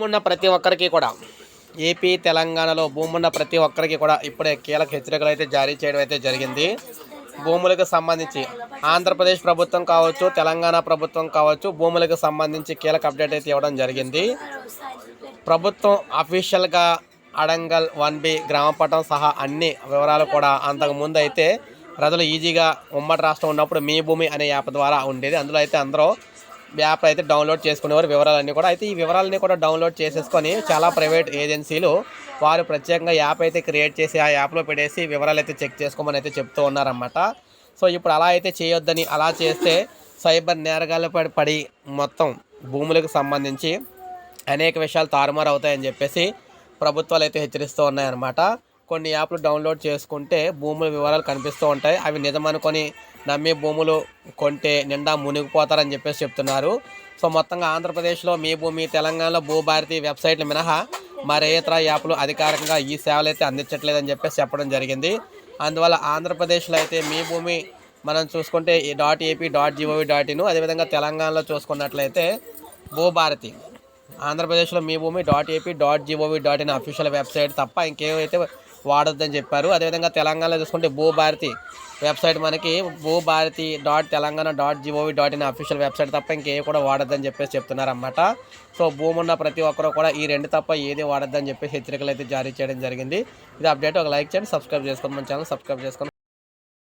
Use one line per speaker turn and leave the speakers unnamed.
భూమున్న ఉన్న ప్రతి ఒక్కరికి కూడా. ఏపీ తెలంగాణలో భూమి ఉన్న ప్రతి ఒక్కరికి కూడా ఇప్పుడే కీలక హెచ్చరికలు అయితే జారీ చేయడం అయితే జరిగింది. భూములకు సంబంధించి ఆంధ్రప్రదేశ్ ప్రభుత్వం కావచ్చు తెలంగాణ ప్రభుత్వం కావచ్చు భూములకు సంబంధించి కీలక అప్డేట్ అయితే ఇవ్వడం జరిగింది. ప్రభుత్వం అఫీషియల్గా అడంగల్ వన్ బి గ్రామపటం సహా అన్ని వివరాలు కూడా అంతకుముందు అయితే ప్రజలు ఈజీగా ఉమ్మడి రాష్ట్రం ఉన్నప్పుడు మీ భూమి అనే యాప్ ద్వారా ఉండేది. అందులో అయితే అందరూ యాప్ అయితే డౌన్లోడ్ చేసుకునేవారు. వివరాలన్నీ కూడా అయితే ఈ వివరాలన్నీ కూడా డౌన్లోడ్ చేసేసుకొని చాలా ప్రైవేట్ ఏజెన్సీలు వారు ప్రత్యేకంగా యాప్ అయితే క్రియేట్ చేసి ఆ యాప్లో పెట్టేసి వివరాలు అయితే చెక్ చేసుకోమని అయితే చెప్తూ ఉన్నారన్నమాట. సో ఇప్పుడు అలా అయితే చేయొద్దని అలా చేస్తే సైబర్ నేరగాలు పడి పడి మొత్తం భూములకు సంబంధించి అనేక విషయాలు తారుమారు అవుతాయని చెప్పేసి ప్రభుత్వాలు అయితే హెచ్చరిస్తూ ఉన్నాయన్నమాట. కొన్ని యాప్లు డౌన్లోడ్ చేసుకుంటే భూముల వివరాలు కనిపిస్తూ ఉంటాయి. అవి నిజమనుకొని నమ్మి భూములు కొంటే నిండా మునిగిపోతారని చెప్పేసి చెప్తున్నారు. సో మొత్తంగా ఆంధ్రప్రదేశ్లో మీ భూమి తెలంగాణలో భూభారతి వెబ్సైట్లు మినహా మరే ఇతర యాప్లు అధికారికంగా ఈ సేవలు అయితే అందించట్లేదని చెప్పేసి చెప్పడం జరిగింది. అందువల్ల ఆంధ్రప్రదేశ్లో అయితే మీ భూమి మనం చూసుకుంటే ఈ dot AP dot G O V dot in అదేవిధంగా తెలంగాణలో చూసుకున్నట్లయితే భూభారతి. ఆంధ్రప్రదేశ్లో Mee Bhoomi dot AP dot G O V dot in official website తప్ప ఇంకేమైతే వాడొద్దని చెప్పారు. అదేవిధంగా తెలంగాణలో చూసుకుంటే భూభారతి వెబ్సైట్ మనకి Bhubharati dot Telangana dot G O V dot in official website తప్ప ఇంకే కూడా వాడొద్దని చెప్పేసి చెప్తున్నారన్నమాట. సో భూమి ఉన్న ప్రతి ఒక్కరు కూడా ఈ రెండు తప్ప ఏది వాడొద్దని చెప్పేసి హెచ్చరికలు అయితే జారీ చేయడం జరిగింది. ఇది అప్డేట్. ఒక లైక్ చేయండి సబ్స్క్రైబ్ చేసుకోండి మన ఛానల్ సబ్స్క్రైబ్ చేసుకోండి.